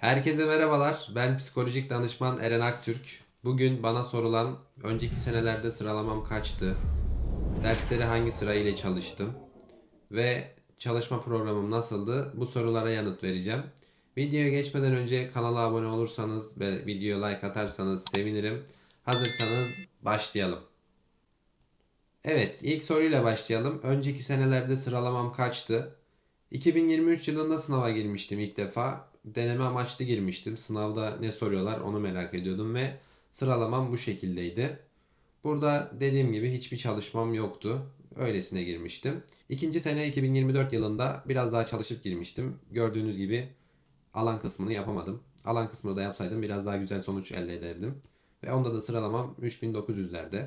Herkese merhabalar. Ben psikolojik danışman Eren Aktürk. Bugün bana sorulan önceki senelerde sıralamam kaçtı? Dersleri hangi sıra ile çalıştım? Ve çalışma programım nasıldı? Bu sorulara yanıt vereceğim. Videoya geçmeden önce kanala abone olursanız ve videoya like atarsanız sevinirim. Hazırsanız başlayalım. Evet, ilk soruyla başlayalım. Önceki senelerde sıralamam kaçtı? 2023 yılında sınava girmiştim ilk defa. Deneme amaçlı girmiştim. Sınavda ne soruyorlar onu merak ediyordum ve sıralamam bu şekildeydi. Burada dediğim gibi hiçbir çalışmam yoktu. Öylesine girmiştim. İkinci sene 2024 yılında biraz daha çalışıp girmiştim. Gördüğünüz gibi alan kısmını yapamadım. Alan kısmını da yapsaydım biraz daha güzel sonuç elde ederdim. Ve onda da sıralamam 3900'lerde.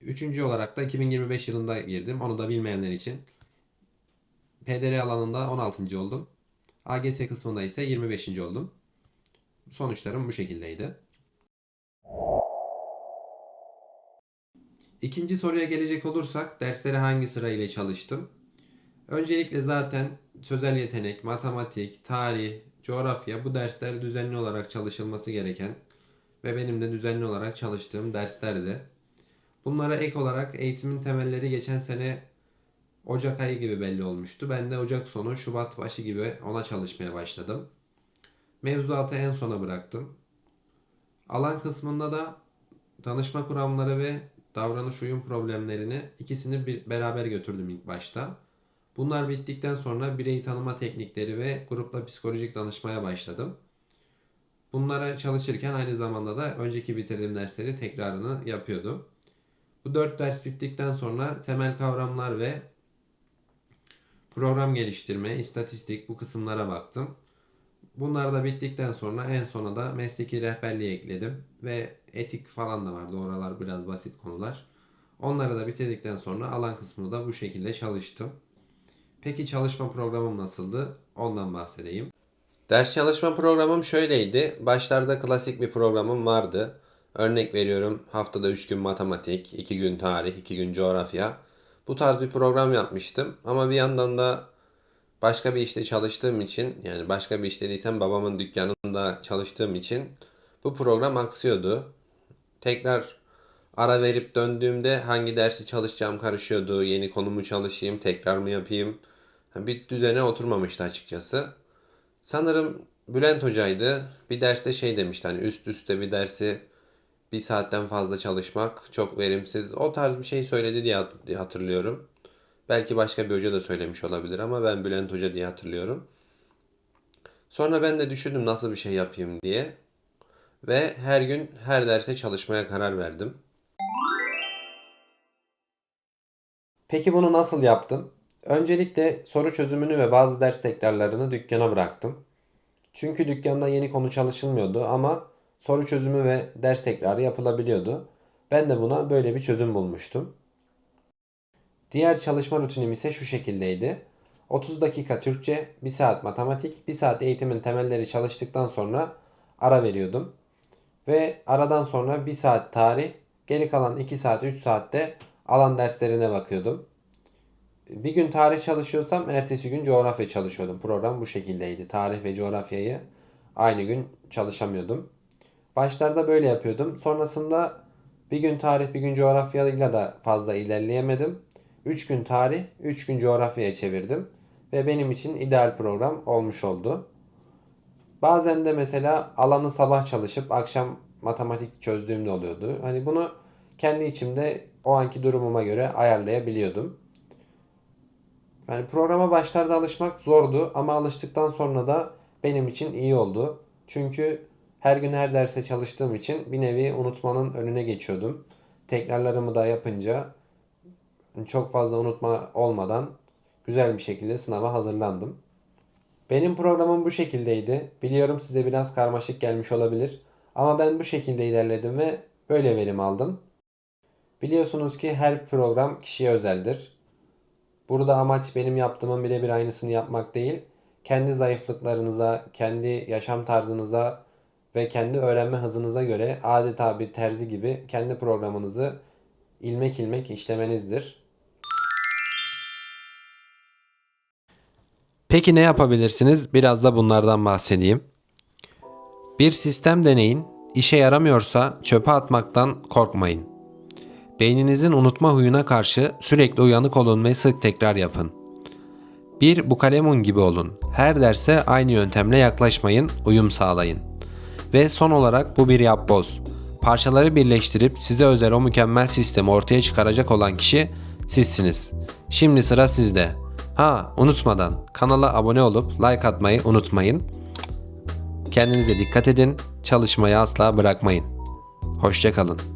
Üçüncü olarak da 2025 yılında girdim. Onu da bilmeyenler için. PDR alanında 16. oldum. AGS kısmında ise 25. oldum. Sonuçlarım bu şekildeydi. İkinci soruya gelecek olursak derslere hangi sıra ile çalıştım? Öncelikle zaten sözel yetenek, matematik, tarih, coğrafya bu dersler düzenli olarak çalışılması gereken ve benim de düzenli olarak çalıştığım derslerdi. Bunlara ek olarak eğitimin temelleri geçen sene Ocak ayı gibi belli olmuştu. Ben de Ocak sonu, Şubat başı gibi ona çalışmaya başladım. Mevzuatı en sona bıraktım. Alan kısmında da danışma kuramları ve davranış uyum problemlerini ikisini bir beraber götürdüm ilk başta. Bunlar bittikten sonra birey tanıma teknikleri ve grupla psikolojik danışmaya başladım. Bunlara çalışırken aynı zamanda da önceki bitirdiğim dersleri tekrarını yapıyordum. Bu dört ders bittikten sonra temel kavramlar ve program geliştirme, istatistik bu kısımlara baktım. Bunlar da bittikten sonra en sona da mesleki rehberliği ekledim ve etik falan da vardı. Oralar biraz basit konular. Onları da bitirdikten sonra alan kısmını da bu şekilde çalıştım. Peki çalışma programım nasıldı? Ondan bahsedeyim. Ders çalışma programım şöyleydi. Başlarda klasik bir programım vardı. Örnek veriyorum haftada 3 gün matematik, 2 gün tarih, 2 gün coğrafya. Bu tarz bir program yapmıştım. Ama bir yandan da başka bir işte çalıştığım için yani başka bir işte değilsem babamın dükkanında çalıştığım için bu program aksıyordu. Tekrar ara verip döndüğümde hangi dersi çalışacağım karışıyordu. Yeni konumu çalışayım, tekrar mı yapayım? Bir düzene oturmamıştı açıkçası. Sanırım Bülent Hoca'ydı. Bir derste şey demişti hani üst üste bir dersi bir saatten fazla çalışmak çok verimsiz. O tarz bir şey söyledi diye hat- diye hatırlıyorum. Belki başka bir hoca da söylemiş olabilir ama ben Bülent Hoca diye hatırlıyorum. Sonra ben de düşündüm nasıl bir şey yapayım diye. Ve her gün her derse çalışmaya karar verdim. Peki bunu nasıl yaptım? Öncelikle soru çözümünü ve bazı ders tekrarlarını dükkana bıraktım. Çünkü dükkanda yeni konu çalışılmıyordu ama soru çözümü ve ders tekrarı yapılabiliyordu. Ben de buna böyle bir çözüm bulmuştum. Diğer çalışma rutinim ise şu şekildeydi. 30 dakika Türkçe, 1 saat matematik, 1 saat eğitimin temelleri çalıştıktan sonra ara veriyordum. Ve aradan sonra 1 saat tarih, geri kalan 2 saat 3 saatte alan derslerine bakıyordum. Bir gün tarih çalışıyorsam ertesi gün coğrafya çalışıyordum. Program bu şekildeydi. Tarih ve coğrafyayı aynı gün çalışamıyordum. Başlarda böyle yapıyordum. Sonrasında bir gün tarih bir gün coğrafyayla da fazla ilerleyemedim. 3 gün tarih, 3 gün coğrafyaya çevirdim. Ve benim için ideal program olmuş oldu. Bazen de mesela alanı sabah çalışıp akşam matematik çözdüğüm de oluyordu. Hani bunu kendi içimde o anki durumuma göre ayarlayabiliyordum. Yani programa başlarda alışmak zordu ama alıştıktan sonra da benim için iyi oldu. Çünkü her gün her derse çalıştığım için bir nevi unutmanın önüne geçiyordum. Tekrarlarımı da yapınca çok fazla unutma olmadan güzel bir şekilde sınava hazırlandım. Benim programım bu şekildeydi. Biliyorum size biraz karmaşık gelmiş olabilir. Ama ben bu şekilde ilerledim ve böyle verim aldım. Biliyorsunuz ki her program kişiye özeldir. Burada amaç benim yaptığımın birebir aynısını yapmak değil. Kendi zayıflıklarınıza, kendi yaşam tarzınıza ve kendi öğrenme hızınıza göre adeta bir terzi gibi kendi programınızı ilmek ilmek işlemenizdir. Peki ne yapabilirsiniz? Biraz da bunlardan bahsedeyim. Bir sistem deneyin. İşe yaramıyorsa çöpe atmaktan korkmayın. Beyninizin unutma huyuna karşı sürekli uyanık olun ve sık tekrar yapın. Bir bukalemun gibi olun. Her derse aynı yöntemle yaklaşmayın, uyum sağlayın. Ve son olarak bu bir yapboz. Parçaları birleştirip size özel o mükemmel sistemi ortaya çıkaracak olan kişi sizsiniz. Şimdi sıra sizde. Ha unutmadan kanala abone olup like atmayı unutmayın. Kendinize dikkat edin. Çalışmayı asla bırakmayın. Hoşçakalın.